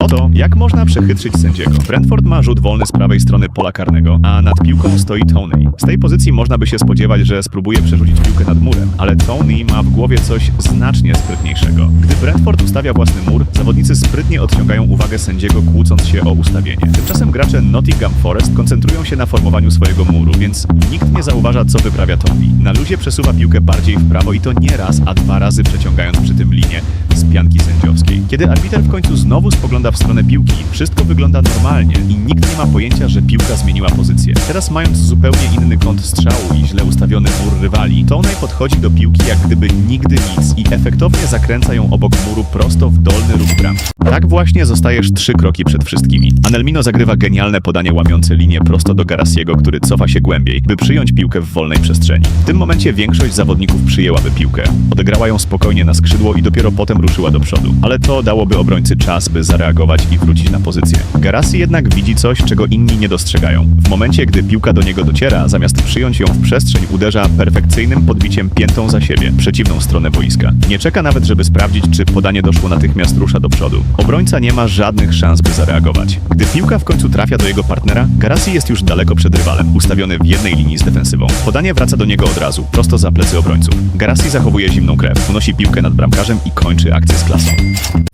Oto, jak można przechytrzyć sędziego. Brentford ma rzut wolny z prawej strony pola karnego, a nad piłką stoi Tony. Z tej pozycji można by się spodziewać, że spróbuje przerzucić piłkę nad murem, ale Tony ma w głowie coś znacznie sprytniejszego. Gdy Brentford ustawia własny mur, zawodnicy sprytnie odciągają uwagę sędziego, kłócąc się o ustawienie. Tymczasem gracze Nottingham Forest koncentrują się na formowaniu swojego muru, więc nikt nie zauważa, co wyprawia Tony. Na luzie przesuwa piłkę bardziej w prawo i to nie raz, a dwa razy przeciągając przy tym linię z pianki sędziowskiej. Kiedy arbiter w końcu znowu spogląda w stronę piłki, wszystko wygląda normalnie i nikt nie ma pojęcia, że piłka zmieniła pozycję. Teraz mając zupełnie inny kąt strzału i źle ustawiony mur rywali, Tony podchodzi do piłki jak gdyby nigdy nic i efektownie zakręca ją obok muru prosto w dolny róg bramki. Tak właśnie zostajesz trzy kroki przed wszystkimi. Anelmino zagrywa genialne podanie łamiące linię prosto do Garasiego, który cofa się głębiej, by przyjąć piłkę w wolnej przestrzeni. W tym momencie większość zawodników przyjęłaby piłkę. Odegrała ją spokojnie na skrzydło i dopiero potem ruszyła do przodu. Ale to dałoby obrońcy czas, by zareagować i wrócić na pozycję. Garasi jednak widzi coś, czego inni nie dostrzegają. W momencie, gdy piłka do niego dociera, zamiast przyjąć ją w przestrzeń, uderza perfekcyjnym podbiciem piętą za siebie, przeciwną stronę boiska. Nie czeka nawet, żeby sprawdzić, czy podanie doszło natychmiast rusza do przodu. Obrońca nie ma żadnych szans, by zareagować. Gdy piłka w końcu trafia do jego partnera, Garasi jest już daleko przed rywalem, ustawiony w jednej linii z defensywą. Podanie wraca do niego od razu, prosto za plecy obrońców. Garasi zachowuje zimną krew, unosi piłkę nad bramkarzem i kończy akcję z klasą.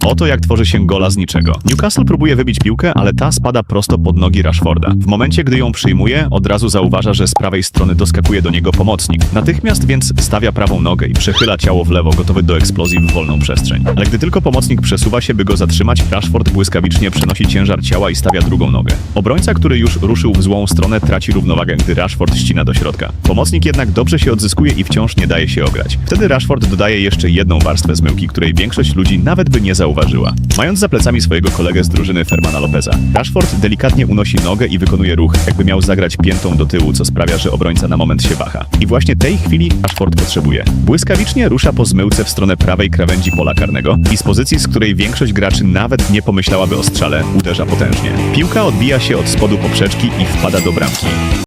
Oto jak tworzy się gola z niczego. Newcastle próbuje wybić piłkę, ale ta spada prosto pod nogi Rashforda. W momencie, gdy ją przyjmuje, od razu zauważa, że z prawej strony doskakuje do niego pomocnik. Natychmiast więc stawia prawą nogę i przechyla ciało w lewo, gotowy do eksplozji w wolną przestrzeń. Ale gdy tylko pomocnik przesuwa się, by go zatrzymać, Rashford błyskawicznie przenosi ciężar ciała i stawia drugą nogę. Obrońca, który już ruszył w złą stronę, traci równowagę, gdy Rashford ścina do środka. Pomocnik jednak dobrze się odzyskuje i wciąż nie daje się ograć. Wtedy Rashford dodaje jeszcze jedną warstwę zmyłki, której ludzi nawet by nie zauważyła. Mając za plecami swojego kolegę z drużyny Fermana Lopeza, Rashford delikatnie unosi nogę i wykonuje ruch, jakby miał zagrać piętą do tyłu, co sprawia, że obrońca na moment się waha. I właśnie tej chwili Rashford potrzebuje. Błyskawicznie rusza po zmyłce w stronę prawej krawędzi pola karnego i z pozycji, z której większość graczy nawet nie pomyślałaby o strzale, uderza potężnie. Piłka odbija się od spodu poprzeczki i wpada do bramki.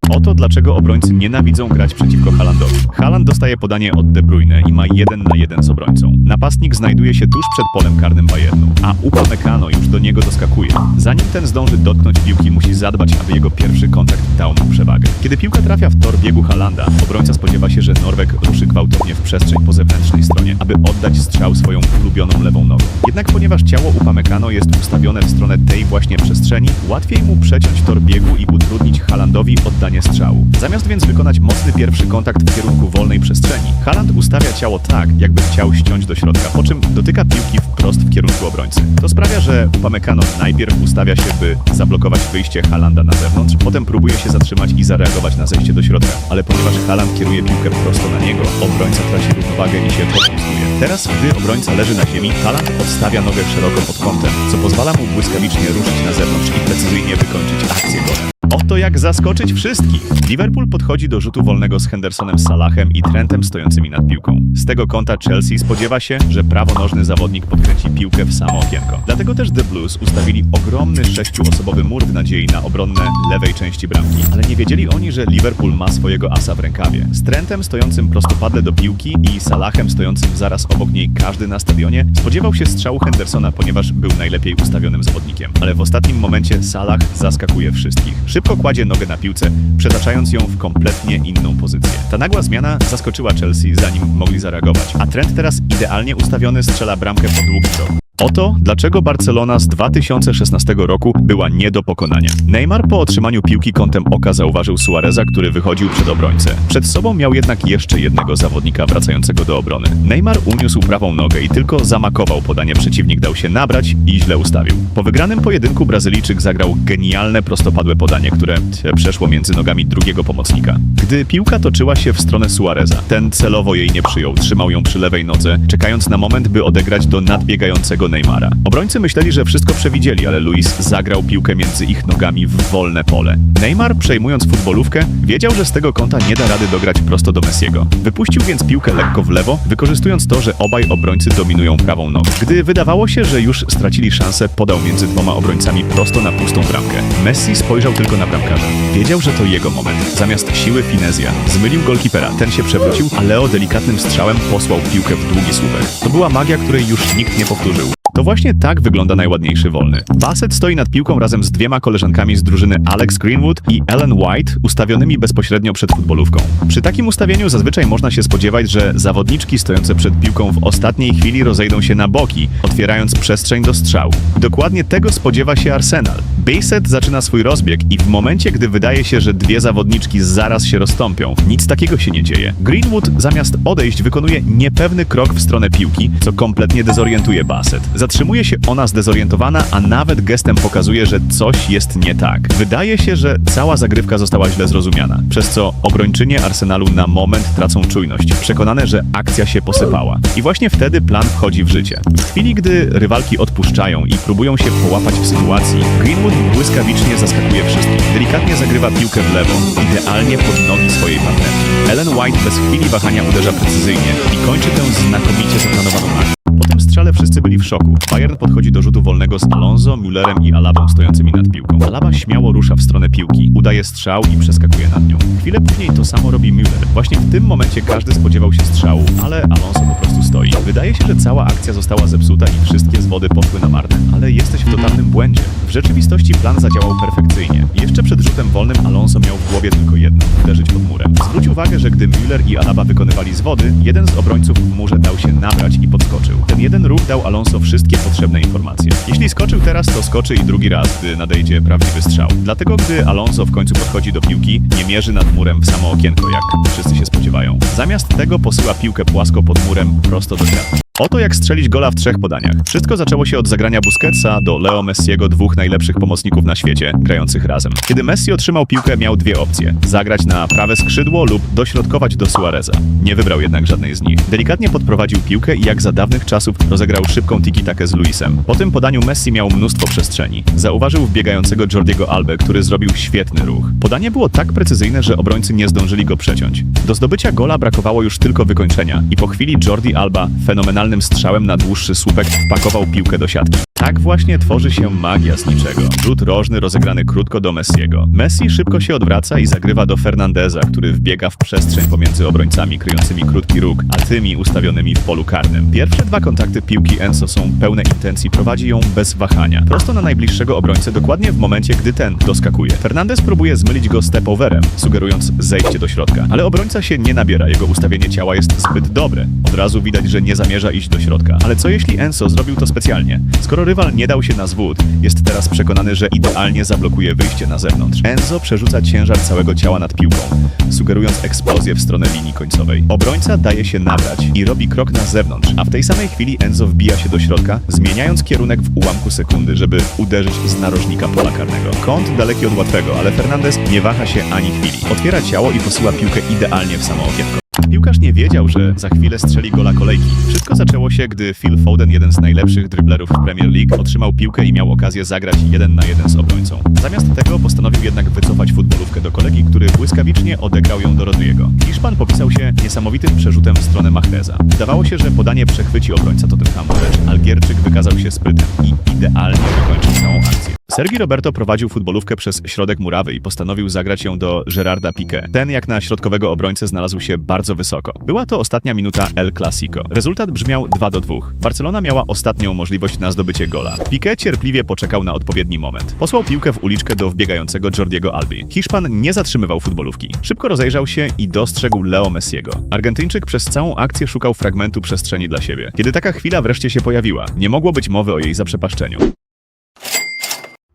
Oto dlaczego obrońcy nienawidzą grać przeciwko Haalandowi. Haaland dostaje podanie od De Bruyne i ma jeden na jeden z obrońcą. Napastnik znajduje się tuż przed polem karnym Bayernu, a Upamecano już do niego doskakuje. Zanim ten zdąży dotknąć piłki, musi zadbać, aby jego pierwszy kontakt dał mu przewagę. Kiedy piłka trafia w tor biegu Haalanda, obrońca spodziewa się, że Norweg ruszy gwałtownie w przestrzeń po zewnętrznej stronie, aby oddać strzał swoją ulubioną lewą nogą. Jednak ponieważ ciało Upamecano jest ustawione w stronę tej właśnie przestrzeni, łatwiej mu przeciąć tor biegu i utrudnić Haalandowi oddanie strzału. Zamiast więc wykonać mocny pierwszy kontakt w kierunku wolnej przestrzeni, Haaland ustawia ciało tak, jakby chciał ściąć do środka, po czym dotyka piłki wprost w kierunku obrońcy. To sprawia, że Upamecano najpierw ustawia się, by zablokować wyjście Haalanda na zewnątrz, potem próbuje się zatrzymać i zareagować na zejście do środka. Ale ponieważ Haaland kieruje piłkę prosto na niego, obrońca traci równowagę i się poślizguje. Teraz, gdy obrońca leży na ziemi, Haaland odstawia nogę szeroko pod kątem, co pozwala mu błyskawicznie ruszyć na zewnątrz i precyzyjnie wykończyć akcję golem. Oto jak zaskoczyć wszystkich! Liverpool podchodzi do rzutu wolnego z Hendersonem Salahem i Trentem stojącymi nad piłką. Z tego kąta Chelsea spodziewa się, że prawonożny zawodnik podkręci piłkę w samo okienko. Dlatego też The Blues ustawili ogromny sześciuosobowy mur w nadziei na obronne lewej części bramki. Ale nie wiedzieli oni, że Liverpool ma swojego asa w rękawie. Z Trentem stojącym prostopadle do piłki i Salahem stojącym zaraz obok niej każdy na stadionie spodziewał się strzału Hendersona, ponieważ był najlepiej ustawionym zawodnikiem. Ale w ostatnim momencie Salah zaskakuje wszystkich. Szybko kładzie nogę na piłce, przetaczając ją w kompletnie inną pozycję. Ta nagła zmiana zaskoczyła Chelsea, zanim mogli zareagować, a Trent teraz idealnie ustawiony strzela bramkę po długim. Oto dlaczego Barcelona z 2016 roku była nie do pokonania. Neymar po otrzymaniu piłki kątem oka zauważył Suareza, który wychodził przed obrońcę. Przed sobą miał jednak jeszcze jednego zawodnika wracającego do obrony. Neymar uniósł prawą nogę i tylko zamakował podanie, przeciwnik dał się nabrać i źle ustawił. Po wygranym pojedynku Brazylijczyk zagrał genialne prostopadłe podanie, które przeszło między nogami drugiego pomocnika. Gdy piłka toczyła się w stronę Suareza, ten celowo jej nie przyjął, trzymał ją przy lewej nodze, czekając na moment, by odegrać do nadbiegającego Neymara. Obrońcy myśleli, że wszystko przewidzieli, ale Luis zagrał piłkę między ich nogami w wolne pole. Neymar, przejmując futbolówkę, wiedział, że z tego kąta nie da rady dograć prosto do Messiego. Wypuścił więc piłkę lekko w lewo, wykorzystując to, że obaj obrońcy dominują prawą nogą. Gdy wydawało się, że już stracili szansę, podał między dwoma obrońcami prosto na pustą bramkę. Messi spojrzał tylko na bramkarza. Wiedział, że to jego moment. Zamiast siły finezja, zmylił golkipera, ten się przewrócił, a Leo delikatnym strzałem posłał piłkę w długi słupek. To była magia, której już nikt nie powtórzył. To właśnie tak wygląda najładniejszy wolny. Bassett stoi nad piłką razem z dwiema koleżankami z drużyny Alex Greenwood i Ellen White, ustawionymi bezpośrednio przed futbolówką. Przy takim ustawieniu zazwyczaj można się spodziewać, że zawodniczki stojące przed piłką w ostatniej chwili rozejdą się na boki, otwierając przestrzeń do strzału. Dokładnie tego spodziewa się Arsenal. Bassett zaczyna swój rozbieg i w momencie, gdy wydaje się, że dwie zawodniczki zaraz się rozstąpią, nic takiego się nie dzieje. Greenwood zamiast odejść wykonuje niepewny krok w stronę piłki, co kompletnie dezorientuje Bassett. Zatrzymuje się ona zdezorientowana, a nawet gestem pokazuje, że coś jest nie tak. Wydaje się, że cała zagrywka została źle zrozumiana, przez co obrończynie Arsenalu na moment tracą czujność, przekonane, że akcja się posypała. I właśnie wtedy plan wchodzi w życie. W chwili, gdy rywalki odpuszczają i próbują się połapać w sytuacji, Greenwood błyskawicznie zaskakuje wszystkich. Delikatnie zagrywa piłkę w lewo, idealnie pod nogi swojej partnerki. Ellen White bez chwili wahania uderza precyzyjnie i kończy tę znakomicie zaplanowaną akcję. Strzale wszyscy byli w szoku. Bayern podchodzi do rzutu wolnego z Alonso, Müllerem i Alabą stojącymi nad piłką. Alaba śmiało rusza w stronę piłki, udaje strzał i przeskakuje nad nią. Chwilę później to samo robi Müller. Właśnie w tym momencie każdy spodziewał się strzału, ale Alonso po prostu stoi. Wydaje się, że cała akcja została zepsuta i wszystkie zwody poszły na marne, ale jesteś w totalnym błędzie. W rzeczywistości plan zadziałał perfekcyjnie. Jeszcze przed rzutem wolnym Alonso miał w głowie tylko jedno uderzyć pod murem. Zwróć uwagę, że gdy Müller i Alaba wykonywali zwody, jeden z obrońców w murze dał się nabrać i podskoczył. Ten jeden ruch dał Alonso wszystkie potrzebne informacje. Jeśli skoczył teraz, to skoczy i drugi raz, gdy nadejdzie prawdziwy strzał. Dlatego, gdy Alonso w końcu podchodzi do piłki, nie mierzy nad murem w samo okienko, jak wszyscy się spodziewają. Zamiast tego posyła piłkę płasko pod murem prosto do siatki. Oto jak strzelić gola w trzech podaniach. Wszystko zaczęło się od zagrania Busquetsa do Leo Messiego, dwóch najlepszych pomocników na świecie, grających razem. Kiedy Messi otrzymał piłkę, miał dwie opcje. Zagrać na prawe skrzydło lub dośrodkować do Suareza. Nie wybrał jednak żadnej z nich. Delikatnie podprowadził piłkę i jak za dawnych czasów rozegrał szybką tiki-takę z Luisem. Po tym podaniu Messi miał mnóstwo przestrzeni. Zauważył wbiegającego Jordiego Albę, który zrobił świetny ruch. Podanie było tak precyzyjne, że obrońcy nie zdążyli go przeciąć. Do zdobycia gola brakowało już tylko wykończenia i po chwili Jordi Alba fenomenalnym strzałem na dłuższy słupek wpakował piłkę do siatki. Tak właśnie tworzy się magia z niczego. Rzut rożny rozegrany krótko do Messiego. Messi szybko się odwraca i zagrywa do Fernandeza, który wbiega w przestrzeń pomiędzy obrońcami kryjącymi krótki róg, a tymi ustawionymi w polu karnym. Pierwsze dwa kontakty piłki Enzo są pełne intencji, prowadzi ją bez wahania. Prosto na najbliższego obrońcę dokładnie w momencie, gdy ten doskakuje. Fernandez próbuje zmylić go stepoverem, sugerując zejście do środka, ale obrońca się nie nabiera, jego ustawienie ciała jest zbyt dobre. Od razu widać, że nie zamierza iść do środka. Ale co jeśli Enzo zrobił to specjalnie? Skoro rywal nie dał się na zwód, jest teraz przekonany, że idealnie zablokuje wyjście na zewnątrz. Enzo przerzuca ciężar całego ciała nad piłką, sugerując eksplozję w stronę linii końcowej. Obrońca daje się nabrać i robi krok na zewnątrz, a w tej samej chwili Enzo wbija się do środka, zmieniając kierunek w ułamku sekundy, żeby uderzyć z narożnika pola karnego. Kąt daleki od łatwego, ale Fernandez nie waha się ani chwili. Otwiera ciało i posyła piłkę idealnie w samo okienko. Piłkarz nie wiedział, że za chwilę strzeli gola kolejki. Wszystko zaczęło się, gdy Phil Foden, jeden z najlepszych driblerów w Premier League, otrzymał piłkę i miał okazję zagrać jeden na jeden z obrońcą. Zamiast tego postanowił jednak wycofać futbolówkę do kolegi, który błyskawicznie odegrał ją do Rodriego. Hiszpan popisał się niesamowitym przerzutem w stronę Mahreza. Wydawało się, że podanie przechwyci obrońca Tottenhamu, lecz Algierczyk wykazał się sprytem i idealnie wykończył całą akcję. Sergi Roberto prowadził futbolówkę przez środek murawy i postanowił zagrać ją do Gerarda Piqué. Ten jak na środkowego obrońcę znalazł się bardzo wysoko. Była to ostatnia minuta El Clasico. Rezultat brzmiał 2 do 2. Barcelona miała ostatnią możliwość na zdobycie gola. Piqué cierpliwie poczekał na odpowiedni moment. Posłał piłkę w uliczkę do wbiegającego Jordiego Albi. Hiszpan nie zatrzymywał futbolówki. Szybko rozejrzał się i dostrzegł Leo Messiego. Argentyńczyk przez całą akcję szukał fragmentu przestrzeni dla siebie. Kiedy taka chwila wreszcie się pojawiła, nie mogło być mowy o jej zaprzepaszczeniu.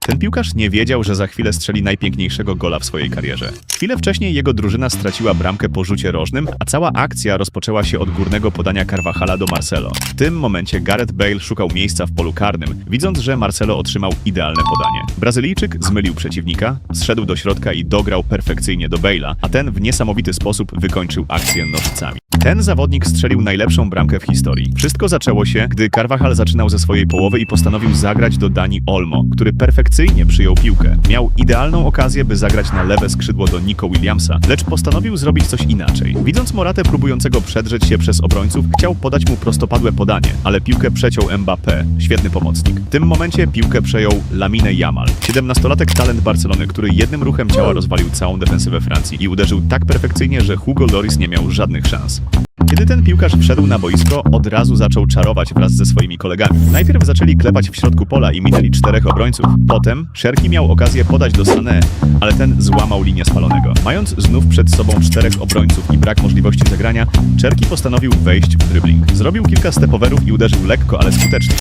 Ten piłkarz nie wiedział, że za chwilę strzeli najpiękniejszego gola w swojej karierze. Chwilę wcześniej jego drużyna straciła bramkę po rzucie rożnym, a cała akcja rozpoczęła się od górnego podania Carvajala do Marcelo. W tym momencie Gareth Bale szukał miejsca w polu karnym, widząc, że Marcelo otrzymał idealne podanie. Brazylijczyk zmylił przeciwnika, zszedł do środka i dograł perfekcyjnie do Bale'a, a ten w niesamowity sposób wykończył akcję nożycami. Ten zawodnik strzelił najlepszą bramkę w historii. Wszystko zaczęło się, gdy Carvajal zaczynał ze swojej połowy i postanowił zagrać do Dani Olmo, który perfekcyjnie przyjął piłkę. Miał idealną okazję, by zagrać na lewe skrzydło do Nico Williamsa, lecz postanowił zrobić coś inaczej. Widząc Moratę próbującego przedrzeć się przez obrońców, chciał podać mu prostopadłe podanie, ale piłkę przeciął Mbappé, świetny pomocnik. W tym momencie piłkę przejął Lamine Yamal, 17-latek talent Barcelony, który jednym ruchem ciała rozwalił całą defensywę Francji i uderzył tak perfekcyjnie, że Hugo Lloris nie miał żadnych szans. Ten piłkarz wszedł na boisko, od razu zaczął czarować wraz ze swoimi kolegami. Najpierw zaczęli klepać w środku pola i minęli czterech obrońców. Potem Szerki miał okazję podać do Sané, ale ten złamał linię spalonego. Mając znów przed sobą czterech obrońców i brak możliwości zagrania, Czerki postanowił wejść w dribbling. Zrobił kilka stepowerów i uderzył lekko, ale skutecznie.